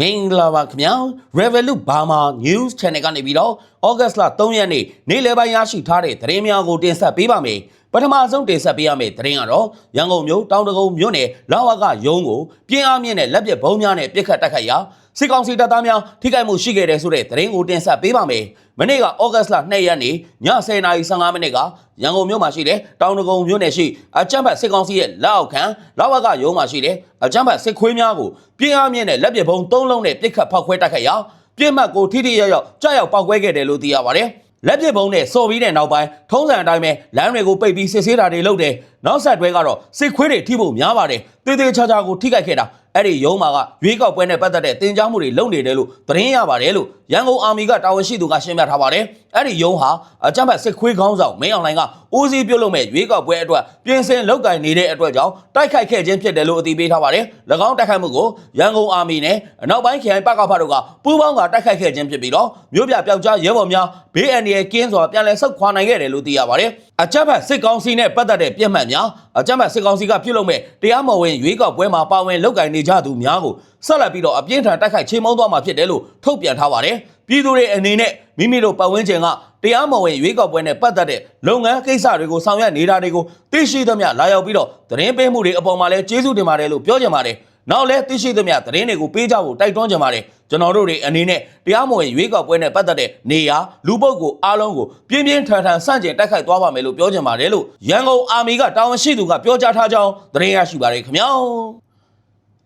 မင်္ဂလာပါခင်ဗျာ Revolut Burma News Channel ကနေပြီးတော့ August လ3ရက်နေ့နေ့လယ်ပိုင်းရရှိထားတဲ့သတင်းများကိုတင်ဆက်ပေးပါမယ်ပထမဆုံးတင်ဆက်ပေးရမယ့်သတင်းကတော့ရန်ကုန်မြို့တောင်တကုံမြို့နယ်လာဝကရုံးကိုပြင်းအားမြင့်တဲ့လက်ပစ်ဘုံများနဲ့ပစ်ခတ်တိုက်ခိုက်ရာ စစ်ကောင်စီတပ်သားများထိခိုက်မှုရှိခဲ့တဲ့ဆိုတဲ့သတင်းကိုတင်ဆက်ပေးပါမယ်မနေ့ကဩဂတ်စ်လ2ရက်နေ့ည10:15မိနစ်ကရန်ကုန်မြို့မှာရှိတဲ့တောင်တကုံမြို့နယ်ရှိအကြမ်းဖက်စစ်ကောင်စီရဲ့လက်အောက်ခံလာဝကရုံးမှာရှိတဲ့အကြမ်းဖက်စစ်ခွေးများကိုပြင်းအားမြင့်တဲ့လက်ပစ်ဘုံ၃လုံးနဲ့ပစ်ခတ်ဖောက်ခွဲတိုက်ခိုက်ရာပြင်းမှတ်ကိုထိထိရောက်ရောက်ကြားရောက်ပောက်ကွဲခဲ့တယ်လို့သိရပါတယ်လက်ပစ်ဘုံနဲ့စော်ပြီးတဲ့နောက်ပိုင်းထုံးစံအတိုင်းပဲလမ်းတွေကိုပိတ်ပြီးစစ်ဆေးတာတွေလုပ်တယ် နောက်ဆက်တွဲကတော့စစ်ခွေးတွေထိဖို့များပါတယ်တေးသေးချာချာကိုထိခိုက်ခဲ့တာအဲ့ဒီရုံးမှာကရွေးကောက်ပွဲနဲ့ပတ်သက်တဲ့တင် जा မှုတွေလုပ်နေတယ်လို့သတင်းရပါတယ်လို့ရန်ကုန်အာမီကတာဝန်ရှိသူကရှင်းပြထားပါတယ်အဲ့ဒီရုံးဟာအကြမ်းဖက်စစ်ခွေးခေါင်းဆောင်မင်းအောင်လှိုင်ကဦးစီးပြုတ်လုပ်မဲ့ရွေးကောက်ပွဲအတွက်ပြင်ဆင်လုပ်ကင်နေတဲ့အတွက်ကြောင့်တိုက်ခိုက်ခဲ့ခြင်းဖြစ်တယ်လို့အသိပေးထားပါတယ်၎င်းတိုက်ခိုက်မှုကိုရန်ကုန်အာမီနဲ့အနောက်ပိုင်းခရိုင်ပကဖတို့ကပူးပေါင်းကတိုက်ခိုက်ခဲ့ခြင်းဖြစ်ပြီးတော့မြို့ပြပျောက်ကြားရဲဘော်များဘေးအန္တရာယ်ကင်းစွာပြန်လည်ဆုတ်ခွာနိုင်ခဲ့တယ်လို့သိရပါတယ် အကြမ်းဖက်စစ်ကောင်စီနဲ့ပတ်သက်တဲ့ပြစ်မှတ်များအကြမ်းဖက်စစ်ကောင်စီကပြုတ်လုပ်မဲ့တရားမဝင်ရွေးကောက်ပွဲမှာပါဝင်လုပ်ကင်နေကြသူများကိုဆက်လက်ပြီးတော့အပြင်းထန်တိုက်ခိုက်ချေမှုန်းသွားမှာဖြစ်တယ်လို့ထုတ်ပြန်ထားပါတယ်ပြည်သူတွေအနေနဲ့မိမိတို့ပတ်ဝန်းကျင်ကတရားမဝင်ရွေးကောက်ပွဲနဲ့ပတ်သက်တဲ့လုပ်ငန်းကိစ္စတွေကိုဆောင်ရွက်နေတာတွေကိုသိရှိသမျှလာရောက်ပြီးတော့သတင်းပေးမှုတွေအပေါ်မှာလည်းကျေးဇူးတင်ပါတယ်လို့ပြောကြပါတယ် နောက်လဲသိရှိသမျှသတင်းတွေကိုပေးကြဖို့တိုက်တွန်းကြပါတယ်ကျွန်တော်တို့တွေအနေနဲ့တရားမဝင်ရွေးကောက်ပွဲနဲ့ပတ်သက်တဲ့နေရာလူပုတ်ကိုအားလုံးကိုပြင်းပြင်းထန်ထန်စန့်ကျင်တိုက်ခိုက်သွားပါမယ်လို့ပြောကြပါတယ်လို့ရန်ကုန်အာမီကတာဝန်ရှိသူကပြောကြားထားကြောင်းသတင်းရရှိပါတယ်ခင်ဗျာ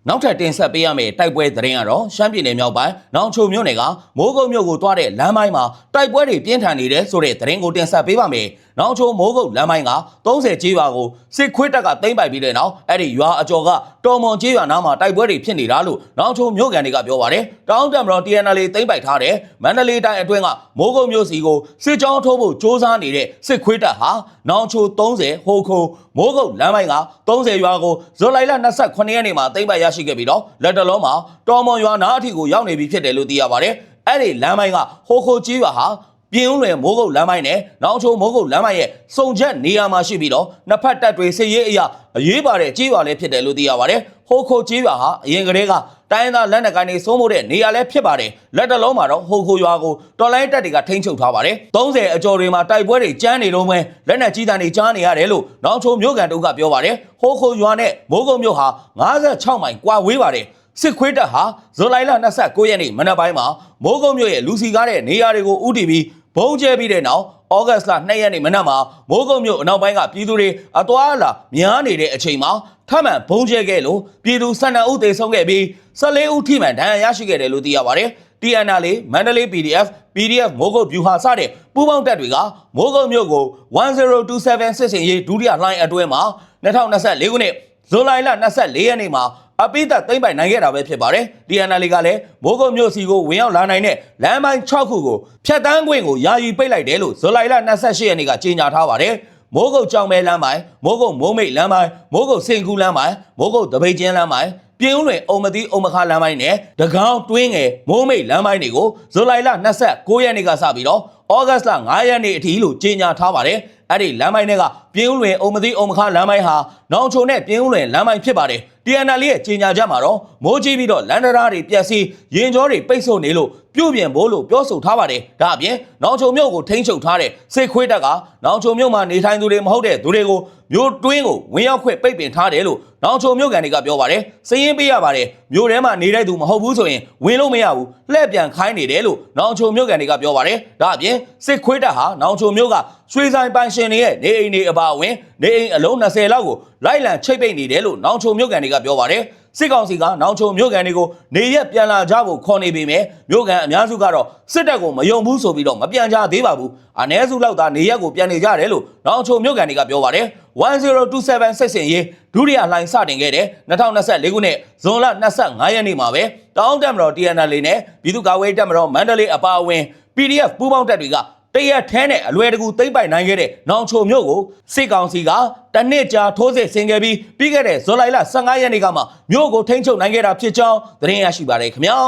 နောက်ထပ်တင်ဆက်ပေးရမယ့်တိုက်ပွဲသတင်းကတော့ရှမ်းပြည်နယ်မြောက်ပိုင်းနောင်ချိုမြို့နယ်ကမိုးကုတ်မြို့ကိုတွားတဲ့လမ်းပိုင်းမှာတိုက်ပွဲတွေပြင်းထန်နေတယ်ဆိုတဲ့သတင်းကိုတင်ဆက်ပေးပါမယ်။ နောင်ချိုမိုးကုတ်လမ်းပိုင်းက30ကျေးရွာကိုစစ်ခွေးတပ်ကသိမ်းပိုက်ပြီးတဲ့နောက်အဲ့ဒီရွာအကျော်ကတော်မွန်ကျေးရွာနားမှာတိုက်ပွဲတွေဖြစ်နေတာလို့နောင်ချိုမြို့ကန်တွေကပြောပါတယ်။တောင်းတမတော် TNL သိမ်းပိုက်ထားတဲ့မန္တလေးတိုင်းအတွင်းကမိုးကုတ်မြို့စီကိုစစ်ကြောင်းထိုးဖို့စ조사နေတဲ့စစ်ခွေးတပ်ဟာနောင်ချို30ဟိုခုံမိုးကုတ်လမ်းပိုင်းက30ရွာကိုဇူလိုင်လ28ရက်နေ့မှာသိမ်းပိုက်ရရှိခဲ့ပြီးတော့လက်တလုံးမှာတော်မွန်ရွာနားအထိကိုရောက်နေပြီဖြစ်တယ်လို့သိရပါတယ်။အဲ့ဒီလမ်းပိုင်းကဟိုခိုကြီးရွာဟာ ပြင်းဦးလွယ်မိုးကုတ်လမ်းပိုင်းနဲ့နောက်ချိုမိုးကုတ်လမ်းပိုင်းရဲ့စုံချက်နေရာမှာရှိပြီးတော့နှစ်ဖက်တပ်တွေစစ်ရေးအရာအရေးပါတဲ့ကြီးရွာလည်းဖြစ်တယ်လို့သိရပါတယ်။ဟိုခိုကြီးရွာဟာအရင်ကတည်းကတိုင်းသားလက်နက်ကိုင်းတွေစိုးမိုးတဲ့နေရာလည်းဖြစ်ပါတယ်။လက်တလုံးမှာတော့ဟိုခိုရွာကိုတော်လိုင်းတပ်တွေကထိန်းချုပ်ထားပါတယ်။30အကျော်တွေမှာတိုက်ပွဲတွေကြမ်းနေလုံးပဲလက်နက်ကြီးတန်းတွေကြားနေရတယ်လို့နောက်ချိုမြို့ကန်တို့ကပြောပါတယ်။ဟိုခိုရွာနဲ့မိုးကုတ်မြို့ဟာ56မိုင်ကွာဝေးပါတယ်။စစ်ခွေးတပ်ဟာဇူလိုင်လ29ရက်နေ့မနက်ပိုင်းမှာမိုးကုတ်မြို့ရဲ့လူစီကားတဲ့နေရာတွေကိုဥတီပြီး ဘုံကျဲပြီးတဲ့နောက်ဩဂတ်စ်လ2ရက်နေ့မနက်မှာမိုးကုတ်မြို့အနောက်ပိုင်းကပြည်သူတွေအသွားအလာများနေတဲ့အချိန်မှာထပ်မံဘုံကျဲခဲ့လို့ပြည်သူ12ဦးသေဆုံးခဲ့ပြီး14ဦးထိမှန်ဒဏ်ရာရရှိခဲ့တယ်လို့သိရပါတယ်။ TNL မန္တလေး PDF PDF မိုးကုတ်ဗျူဟာစတဲ့ပူးပေါင်းတပ်တွေကမိုးကုတ်မြို့ကို1027စစ်စင်ရေးဒုတိယလှိုင်းအတွဲမှာ2024ခုနှစ်ဇူလိုင်လ24ရက်နေ့မှာ အပိသက်သိမ့်ပိုင်နိုင်ခဲ့တာပဲဖြစ်ပါတယ်။ TNL ကလည်းမိုးကုတ်မြို့စီကိုဝင်ရောက်လာနိုင်တဲ့လမ်းပိုင်း6ခုကိုဖျက်တမ်းခွင့်ကိုယာယီပိတ်လိုက်တယ်လို့ဇူလိုင်လ28ရက်နေ့ကကြေညာထားပါတယ်။မိုးကုတ်ကြောင်မဲလမ်းပိုင်းမိုးကုတ်မိုးမိတ်လမ်းပိုင်းမိုးကုတ်စင်ကူးလမ်းပိုင်းမိုးကုတ်တပိတ်ကျင်းလမ်းပိုင်း ပြင်းဦးလွင်အုံမတိအုံမခလမ်းပိုင်းနဲ့တကောင်းတွင်းငယ်မိုးမိတ်လမ်းပိုင်းတွေကိုဇူလိုင်လ29ရက်နေ့ကစပြီးတော့ဩဂတ်လ9ရက်နေ့အထိလို့ကြေညာထားပါတယ်အဲ့ဒီလမ်းပိုင်းတွေကပြင်းဦးလွင်အုံမတိအုံမခလမ်းပိုင်းဟာနောင်ချုံနဲ့ပြင်းဦးလွင်လမ်းပိုင်းဖြစ်ပါတယ် TNL ရဲ့ကြေညာချက်မှာတော့မိုးကြီးပြီးတော့လန်ဒရာတွေပြက်စီးရင်ကြောတွေပိတ်ဆို့နေလို့ပြုတ်ပြင်ဖို့လို့ပြောဆိုထားပါတယ်ဒါအပြင်နောင်ချုံမြို့ကိုထိန်းချုပ်ထားတဲ့စစ်ခွေးတပ်ကနောင်ချုံမြို့မှာနေထိုင်သူတွေမဟုတ်တဲ့သူတွေကို မြို့တွင်းကိုဝင်ရောက်ခွင့်ပိတ်ပင်ထားတယ်လို့နောင်ချုံမြို့ကန်တွေကပြောပါတယ်စည်ရင်ပေးရပါတယ်မြို့ထဲမှာနေတဲ့သူမဟုတ်ဘူးဆိုရင်ဝင်လို့မရဘူးလှည့်ပြန်ခိုင်းနေတယ်လို့နောင်ချုံမြို့ကန်တွေကပြောပါတယ်ဒါအပြင်စစ်ခွေးတပ်ဟာနောင်ချုံမြို့ကရွှေဆိုင်ပိုင်ရှင်တွေရဲ့နေအိမ်တွေအပါအဝင်နေအိမ်အလုံး20လောက်ကိုလိုက်လံချိတ်ပိတ်နေတယ်လို့နောင်ချုံမြို့ကန်တွေကပြောပါတယ် စစ်ကောင်စီကနောင်ချုံမြို့ကန်တွေကိုနေရက်ပြန်လာကြဖို့ခေါ်နေပေမဲ့မြို့ကန်အများစုကတော့စစ်တပ်ကိုမယုံဘူးဆိုပြီးတော့မပြန်ကြသေးပါဘူးအ ਨੇ စုလောက်သာနေရက်ကိုပြန်နေကြတယ်လို့နောင်ချုံမြို့ကန်တွေကပြောပါတယ်1027စစ်စင်ရေးဒုတိယလှိုင်းစတင်ခဲ့တဲ့2024ခုနှစ်ဇွန်လ25ရက်နေ့မှာပဲတောင်းတက်မတော် TNL နဲ့ပြည်သူ့ကာကွယ်ရေးတပ်မတော်မန္တလေးအပါအဝင် PDF ပူးပေါင်းတပ်တွေက တရက်ထဲနဲ့အလွယ်တကူသိမ့်ပိုင်နိုင်ခဲ့တဲ့နောင်ချိုမြို့ကိုစစ်ကောင်စီကတနစ်ကြာထိုးစစ်ဆင်ခဲ့ပြီးပြီးခဲ့တဲ့ဇူလိုင်လ15ရက်နေ့ကမှမြို့ကိုထိန်းချုပ်နိုင်ခဲ့တာဖြစ်ကြောင်းသတင်းရရှိပါတယ်ခင်ဗျာ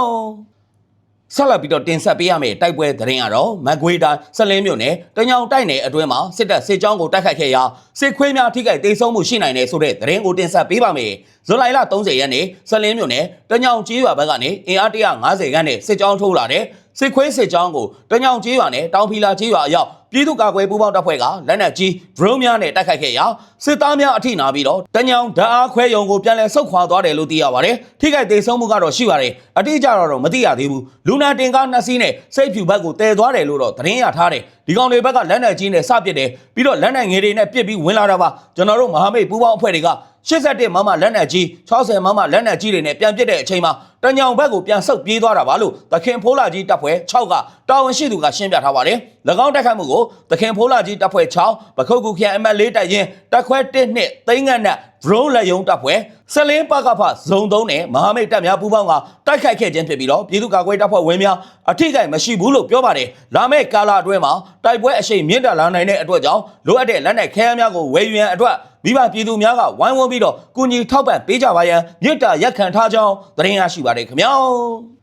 ဆက်လက်ပြီးတော့တင်ဆက်ပေးရမယ့်တိုက်ပွဲသတင်းကတော့မကွေးတိုင်းစလင်းမြို့နယ်တညောင်တိုက်နယ်အတွင်းမှာစစ်တပ်စစ်ကြောင်းကိုတိုက်ခိုက်ခဲ့ရာစစ်ခွေးများထိခိုက်ဒေဆုံးမှုရှိနိုင်တယ်ဆိုတဲ့သတင်းကိုတင်ဆက်ပေးပါမယ်။ဇူလိုင်လ30ရက်နေ့စလင်းမြို့နယ်တညောင်ကြီးရွာဘက်ကနေအင်အား150ခန်းနဲ့စစ်ကြောင်းထိုးလာတဲ့ စစ်ခွေးစစ်ကြောင်းကိုတညောင်ကြီးရွာနဲ့တောင်ဖီလာကြီးရွာအရောက်ပြည်သူ့ကာကွယ်ပူးပေါင်းတပ်ဖွဲ့ကလက်နက်ကြီးဒရုန်းများနဲ့တိုက်ခိုက်ခဲ့ရာစစ်သားများအထိနာပြီးတော့တညောင်ဓာတ်အားခွဲရုံကိုပြန်လည်ဆုတ်ခွာသွားတယ်လို့သိရပါတယ်။ထိခိုက်ဒေဆုံးမှုကတော့ရှိပါတယ်။အတိအကျတော့မသိရသေးဘူး။လူနာတင်ကားနှစ်စီးနဲ့စိတ်ဖြူဘက်ကိုတည်သွားတယ်လို့တော့သတင်းရထားတယ်။ဒီကောင်တွေဘက်ကလက်နက်ကြီးနဲ့စပစ်တယ်။ပြီးတော့လက်နက်ငယ်တွေနဲ့ပစ်ပြီးဝင်လာတာပါ။ကျွန်တော်တို့မဟာမိတ်ပူးပေါင်းအဖွဲ့တွေက 81မမလက်နက်ကြီး60မမလက်နက်ကြီးတွေနဲ့ပြန်ပစ်တဲ့အချိန်မှာတညောင်ဘက်ကိုပြန်ဆုတ်ပြေးသွားတာပါလို့သခင်ဖိုးလာကြီးတပ်ဖွဲ့6ကတာဝန်ရှိသူကရှင်းပြထားပါတယ်။၎င်းတိုက်ခိုက်မှုကိုသခင်ဖိုးလာကြီးတပ်ဖွဲ့6ပခုတ်ကူခရိုင်အမတ်၄တပ်ရင်းတပ်ခွဲ1နှစ်သိန်းငတ်နဲ့ drone လက်ယုံတပ်ဖွဲ့ဆလင်းပကဖဇုံ3နဲ့မဟာမိတ်တပ်များပူးပေါင်းကတိုက်ခိုက်ခဲ့ခြင်းဖြစ်ပြီးတော့ပြည်သူ့ကာကွယ်တပ်ဖွဲ့ဝင်များအထိကိမရှိဘူးလို့ပြောပါတယ်။လာမယ့်ကာလအတွင်းမှာတိုက်ပွဲအရှိန်မြင့်တက်လာနိုင်တဲ့အတွက်ကြောင့်လိုအပ်တဲ့လက်နက်ခဲယမ်းများကိုဝယ်ယူရန်အတွက်မိဘပြည်သူများကဝိုင်းဝန်းပြီးတော့ကုညီထောက်ပံ့ပေးကြပါရန်မြစ်တာရက်ခံထားကြောင်းသတင်းရရှိပါတယ်ခင်ဗျာ။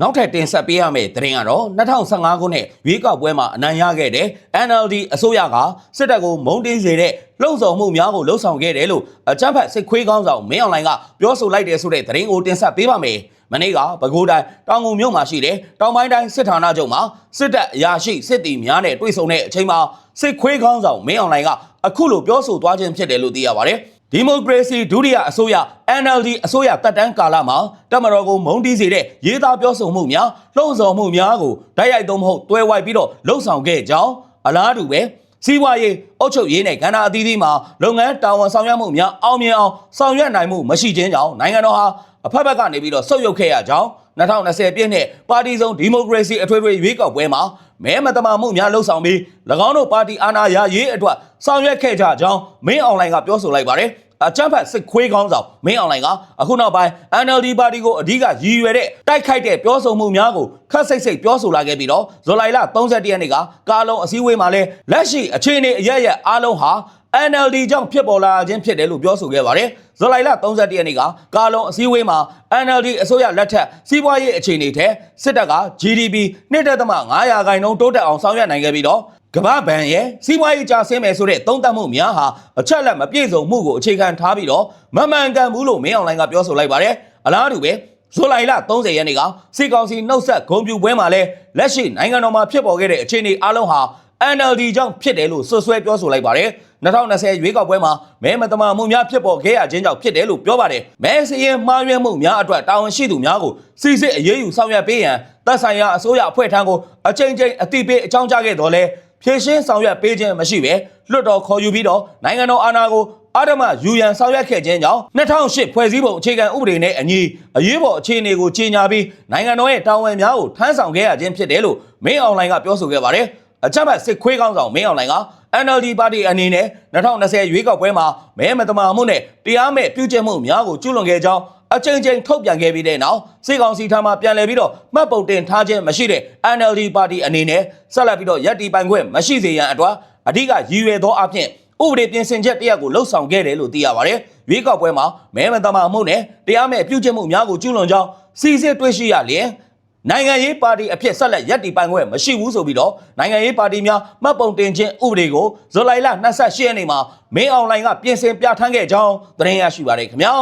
နောက်ထပ်တင်ဆက်ပေးရမယ့်သတင်းကတော့2015ခုနှစ်ရွေးကောက်ပွဲမှာအနိုင်ရခဲ့တဲ့ NLD အစိုးရကစစ်တပ်ကိုမုံတင်းစေတဲ့လှုံ့ဆော်မှုများကိုလှုံ့ဆော်ခဲ့တယ်လို့အကြမ်းဖက်စစ်ခွေးကောင်းဆောင်မင်းအွန်လိုင်းကပြောဆိုလိုက်တယ်ဆိုတဲ့သတင်းကိုတင်ဆက်ပေးပါမယ်။မနေ့ကပဲခူးတိုင်းတောင်ငူမြို့မှာရှိတဲ့တောင်ပိုင်းတိုင်းစစ်ဌာနချုပ်မှာစစ်တပ်အရာရှိစစ်တီများနဲ့တွေ့ဆုံတဲ့အချိန်မှာစစ်ခွေးကောင်းဆောင်မင်းအွန်လိုင်းကအခုလိုပြောဆိုသွားခြင်းဖြစ်တယ်လို့သိရပါတယ်။ ဒီမိုကရေစီဒုတိယအစိုးရ NLD အစိုးရတပ်တန်းကာလမှာတပ်မတော်ကိုမုံတီးစေတဲ့ရေးသားပြောဆိုမှုများလှုံ့ဆော်မှုများကိုတိုက်ရိုက်သုံးမဟုတ်တွဲဝိုက်ပြီးတော့လှုံ့ဆော်ခဲ့ကြောင်းအလားတူပဲစီးပွားရေးအုပ်ချုပ်ရေးနဲ့ကဏ္ဍအသီးသီးမှာလုပ်ငန်းတာဝန်ဆောင်ရွက်မှုများအောင်မြင်အောင်ဆောင်ရွက်နိုင်မှုမရှိခြင်းကြောင့်နိုင်ငံတော်ဟာအဖက်ဖက်ကနေပြီးတော့ဆုတ်ယုတ်ခဲ့ရကြောင်း2020ပြည့်နှစ်ပါတီစုံဒီမိုကရေစီအထွေထွေရွေးကောက်ပွဲမှာ မဲမတမာမှုများလှုပ်ဆောင်ပြီး၎င်းတို့ပါတီအာဏာရရေးအတွက်ဆောင်ရွက်ခဲ့ကြကြောင်းမင်းအွန်လိုင်းကပြောဆိုလိုက်ပါတယ်အကြမ်းဖက်စစ်ခွေးကောင်းဆောင်မင်းအွန်လိုင်းကအခုနောက်ပိုင်း NLD ပါတီကိုအဓိကရည်ရွယ်တဲ့တိုက်ခိုက်တဲ့ပြောဆိုမှုများကိုခက်စိတ်စိတ်ပြောဆိုလာခဲ့ပြီးတော့ဇူလိုင်လ31ရက်နေ့ကကာလုံးအစည်းအဝေးမှာလဲလက်ရှိအခြေအနေအရရက်အားလုံးဟာ NLD ကြောင့်ဖြစ်ပေါ်လာခြင်းဖြစ်တယ်လို့ပြောဆိုခဲ့ပါတယ်။ဇူလိုင်လ31ရက်နေ့ကကာလုံးအစည်းအဝေးမှာ NLD အစိုးရလက်ထက်စီးပွားရေးအခြေအနေထဲစစ်တပ်က GDP 2.5ရာခိုင်နှုန်းတိုးတက်အောင်ဆောင်ရွက်နိုင်ခဲ့ပြီးတော့ကမ္ဘာဘဏ်ရဲ့စီးပွားရေးကျဆင်းမယ်ဆိုတဲ့သုံးသပ်မှုများဟာအချက်လက်မပြည့်စုံမှုကိုအခြေခံထားပြီးတော့မမှန်ကန်ဘူးလို့မင်းအောင်လိုင်းကပြောဆိုလိုက်ပါတယ်။အလားတူပဲဇူလိုင်လ30ရက်နေ့ကစီကောင်စီနှုတ်ဆက်ဂုံပြူပွဲမှာလဲလက်ရှိနိုင်ငံတော်မှာဖြစ်ပေါ်ခဲ့တဲ့အခြေအနေအလုံးဟာ NLD ကြောင့်ဖြစ်တယ်လို့ဆွဆွဲပြောဆိုလိုက်ပါတယ်2020ရွေးကောက်ပွဲမှာမဲမတမာမှုများဖြစ်ပေါ်ခဲ့ရခြင်းကြောင့်ဖြစ်တယ်လို့ပြောပါတယ်မဲစရင်မှားယွင်းမှုများအတွက်တာဝန်ရှိသူများကိုစစ်စစ်အရေးယူဆောင်ရွက်ပေးရန်တပ်ဆိုင်ရာအစိုးရအဖွဲ့ထံကိုအကြိမ်ကြိမ်အတိပေးအကြောင်းကြားခဲ့တော်လဲဖြည့်ရှင်းဆောင်ရွက်ပေးခြင်းမရှိပဲလွတ်တော်ခေါ်ယူပြီးတော့နိုင်ငံတော်အာဏာကိုအာဓမယူရန်ဆောင်ရွက်ခဲ့ခြင်းကြောင့်2008ဖွဲ့စည်းပုံအခြေခံဥပဒေနဲ့အညီအရေးပေါ်အခြေအနေကိုကြီးညာပြီးနိုင်ငံတော်ရဲ့တာဝန်များကိုထမ်းဆောင်ခဲ့ရခြင်းဖြစ်တယ်လို့မင်းအွန်လိုင်းကပြောဆိုခဲ့ပါတယ် အချက်မဲ့စစ်ခွေးကောင်းဆောင်မင်းအွန်လိုင်းက NLD ပါတီအနေနဲ့2020ရွေးကောက်ပွဲမှာမဲမတမာမှုနဲ့တရားမဲ့ပြုကျင့်မှုများကိုကျူးလွန်ခဲ့ကြောင်းအကြိမ်ကြိမ်ထုတ်ပြန်ခဲ့ပြီးတဲ့နောက်စေကောင်စီထံမှပြန်လည်ပြီးတော့မှတ်ပုံတင်ထားခြင်းမရှိတဲ့ NLD ပါတီအနေနဲ့ဆက်လက်ပြီးတော့ရပ်တည်ပိုင်ခွင့်မရှိစေရန်အတွက်အဓိကရည်ရွယ်သောအဖြစ်ဥပဒေပြင်ဆင်ချက်တရက်ကိုလှုပ်ဆောင်ခဲ့တယ်လို့သိရပါတယ်။ရွေးကောက်ပွဲမှာမဲမတမာမှုနဲ့တရားမဲ့ပြုကျင့်မှုများကိုကျူးလွန်ကြောင်းစီစစ်တွေ့ရှိရလျင် နိုင်ငံရေးပါတီအဖြစ်ဆက်လက်ရပ်တည်ပိုင်ခွင့်မရှိဘူးဆိုပြီးတော့နိုင်ငံရေးပါတီများမှတ်ပုံတင်ခြင်းဥပဒေကိုဇူလိုင်လ28ရက်နေ့မှာမင်းအွန်လိုင်းကပြင်ဆင်ပြဋ္ဌာန်းခဲ့ကြောင်းသတင်းရရှိပါတယ်ခင်ဗျာ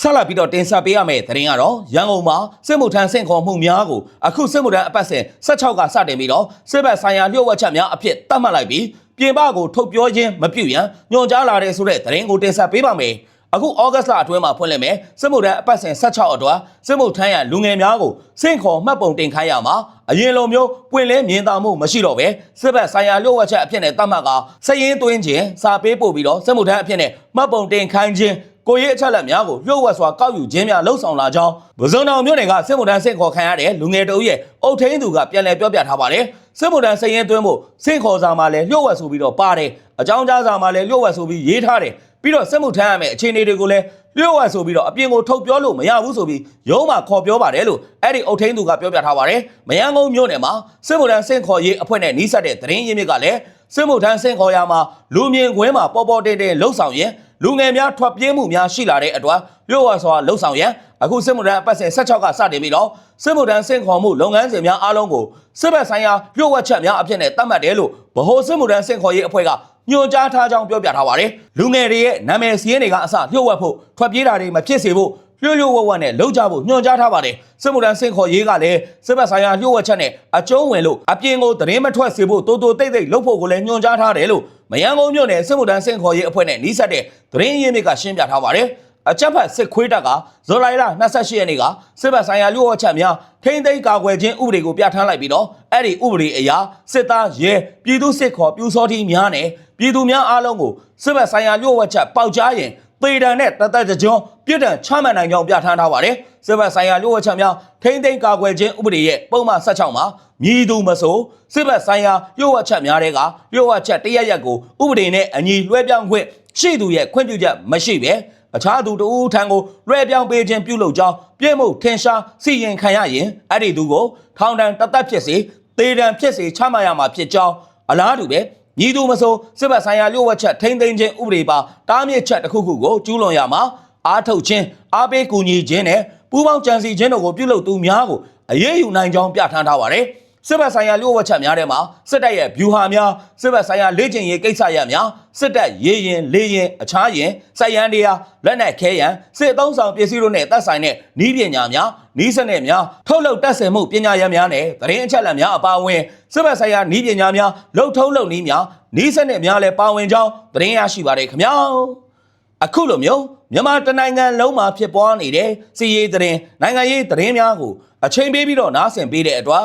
ဆက်လက်ပြီးတော့တင်ဆက်ပေးရမယ့်သတင်းကတော့ရန်ကုန်မှာစစ်မှုထမ်းဆင့်ခေါ်မှုများကိုအခုစစ်မှုထမ်းအပတ်စဉ်16ကစတင်ပြီးတော့စစ်ဘက်ဆိုင်ရာလျှို့ဝှက်ချက်များအဖြစ်သတ်မှတ်လိုက်ပြီးပြင်ပကိုထုတ်ပြောခြင်းမပြုရန်ညွှန်ကြားလာတဲ့ဆိုတဲ့သတင်းကိုတင်ဆက်ပေးပါမယ်။ အခုဩဂတ်လအတွင်းမှာဖွင့်လှစ်မယ်စစ်မှုထမ်းအပတ်စဉ်16အတွက်စစ်မှုထမ်းရလူငယ်များကိုစင့်ခေါ်မှတ်ပုံတင်ခိုင်းရမှာအရင်လိုမျိုးပွင့်လင်းမြင်သာမှုမရှိတော့ပဲစစ်ဘက်ဆိုင်ရာလျှို့ဝှက်ချက်အဖြစ်နဲ့သတ်မှတ်ကစည်ရင်းသွင်းခြင်းစာပေးပို့ပြီးတော့စစ်မှုထမ်းအဖြစ်နဲ့မှတ်ပုံတင်ခိုင်းခြင်းကိုရေးအချက်လက်များကိုလျှို့ဝှက်စွာကောက်ယူခြင်းများလှုပ်ဆောင်လာကြောင်းဗဇွန်တော်မြို့နယ်ကစစ်မှုထမ်းစင့်ခေါ်ခံရတဲ့လူငယ်တအုပ်ရဲ့အုတ်ထင်းသူကပြန်လည်ပြောပြထားပါတယ်စစ်မှုထမ်းစည်ရင်းသွင်းဖို့စင့်ခေါ်စာမှာလည်းလျှို့ဝှက်ဆိုပြီးတော့ပါတယ်အကြောင်းကြားစာမှာလည်းလျှို့ဝှက်ဆိုပြီးရေးထားတယ် ပြီးတော့စစ်မှုထမ်းရမယ့်အခြေအနေတွေကိုလည်းလျှို့ဝှက်ဆိုပြီးတော့အပြင်ကိုထုတ်ပြောလို့မရဘူးဆိုပြီးရုံးမှာခေါ်ပြောပါတယ်လို့အဲ့ဒီအုတ်ထင်းသူကပြောပြထားပါတယ်မယန်းကုန်းမြို့နယ်မှာစစ်မှုထမ်းစင့်ခေါ်ရေးအဖွဲ့နဲ့နှီးစပ်တဲ့သတင်းရင်းမြစ်ကလည်းစစ်မှုထမ်းစင့်ခေါ်ရမှာလူမြင်ကွင်းမှာပေါ်ပေါ်တင်တင်လှုပ်ဆောင်ရင်လူငယ်များထွက်ပြေးမှုများရှိလာတဲ့အတွက်လျှို့ဝှက်စွာလှုပ်ဆောင်ရန်အခုစစ်မှုထမ်းအပတ်စဉ်16ကစတင်ပြီးတော့စစ်မှုထမ်းစင့်ခေါ်မှုလုပ်ငန်းစဉ်များအားလုံးကိုစစ်ဘက်ဆိုင်ရာလျှို့ဝှက်ချက်များအဖြစ်နဲ့သတ်မှတ်တယ်လို့ဗဟိုစစ်မှုထမ်းစင့်ခေါ်ရေးအဖွဲ့က ညွှန်ကြားထားကြောင်းပြောပြထားပါတယ်လူငယ်တွေရဲ့နာမည်စီးရင်တွေကအစလျှို့ဝှက်ဖို့ထွက်ပြေးတာတွေမဖြစ်စေဖို့လျှို့လျှို့ဝှက်ဝှက်နဲ့လုံကြဖို့ညွှန်ကြားထားပါတယ်စစ်မှုထမ်းစင့်ခေါ်ရေးကလည်းစစ်ဘက်ဆိုင်ရာလျှို့ဝှက်ချက်နဲ့အကျုံးဝင်လို့အပြင်ကိုသတင်းမထွက်စေဖို့တိုးတိုးတိတ်တိတ်လုပ်ဖို့ကိုလည်းညွှန်ကြားထားတယ်လို့မယန်းကုန်းမြို့နယ်စစ်မှုထမ်းစင့်ခေါ်ရေးအဖွဲ့နဲ့နှီးစပ်တဲ့သတင်းရင်းမြစ်ကရှင်းပြထားပါတယ်အကြက်ဖက်စစ်ခွေးတပ်ကဇွန်လလ28ရက်နေ့ကစစ်ဘက်ဆိုင်ရာလျှို့ဝှက်ချက်များထိမ့်သိမ်းကာကွယ်ခြင်းဥပဒေကိုပြဋ္ဌာန်းလိုက်ပြီးတော့အဲ့ဒီဥပဒေအရစစ်သားရဲပြည်သူစစ်ခေါ်ပြူစောတိများနဲ့ ပြည်သူများအားလုံးကိုစစ်ဘက်ဆိုင်ရာလျှို့ဝှက်ချက်ပေါက်ကြားရင်ပေဒံနဲ့တသက်တကြွပြစ်ဒဏ်ချမှတ်နိုင်ကြောင်းပြဋ္ဌာန်းထားပါတယ်စစ်ဘက်ဆိုင်ရာလျှို့ဝှက်ချက်များထိမ့်သိမ်းကာကွယ်ခြင်းဥပဒေရဲ့ပုံမှန်16မှာမြည်သူမဆိုစစ်ဘက်ဆိုင်ရာလျှို့ဝှက်ချက်များတဲ့ကလျှို့ဝှက်ချက်တရက်ရက်ကိုဥပဒေနဲ့အညီလွှဲပြောင်းခွင့်ရှိသူရဲ့ခွင့်ပြုချက်မရှိပဲအခြားသူတဦးထံကိုလွှဲပြောင်းပေးခြင်းပြုလုပ်ကြောင်းပြည့်မှုထင်ရှားစီရင်ခံရရင်အဲ့ဒီသူကိုထောင်ဒဏ်တစ်သက်ဖြစ်စေသေဒဏ်ဖြစ်စေချမှတ်ရမှာဖြစ်ကြောင်းအလားတူပဲ ညီသူမဆိုစစ်ဘက်ဆိုင်ရာလျှို့ဝှက်ချက်ထိမ့်သိမ်းခြင်းဥပဒေပါတားမြစ်ချက်တစ်ခုခုကိုကျူးလွန်ရမှာအားထုတ်ခြင်းအားပေးကူညီခြင်းနဲ့ပူးပေါင်းကြံစည်ခြင်းတို့ကိုပြုလုပ်သူများကိုအရေးယူနိုင်ကြောင်းပြဋ္ဌာန်းထားပါတယ် စစ်ဘက်ဆိုင်ရာလျှို့ဝှက်ချက်များထဲမှာစစ်တပ်ရဲ့ဗျူဟာများစစ်ဘက်ဆိုင်ရာလေ့ကျင့်ရေးကိစ္စရပ်များစစ်တပ်ရေရင်လေရင်အခြားရင်စိုက်ရန်တရားလက်နက်ခဲယံစစ်အုံဆောင်ပစ္စည်းတို့နဲ့သက်ဆိုင်တဲ့ဤပညာများဤစနစ်များထုတ်လုပ်တတ်ဆင်မှုပညာရပ်များနဲ့သတင်းအချက်အလက်များအပါအဝင်စစ်ဘက်ဆိုင်ရာဤပညာများလှုပ်ထုံးလုပ်နည်းများဤစနစ်များလည်းပါဝင်ကြောင်းသတင်းရရှိပါတယ်ခင်ဗျာအခုလိုမျိုးမြန်မာတနိုင်ငံလုံးမှာဖြစ်ပွားနေတဲ့စီးရေးသတင်းနိုင်ငံရေးသတင်းများကိုအချိန်ပေးပြီးတော့နားဆင်ပေးတဲ့အတွက်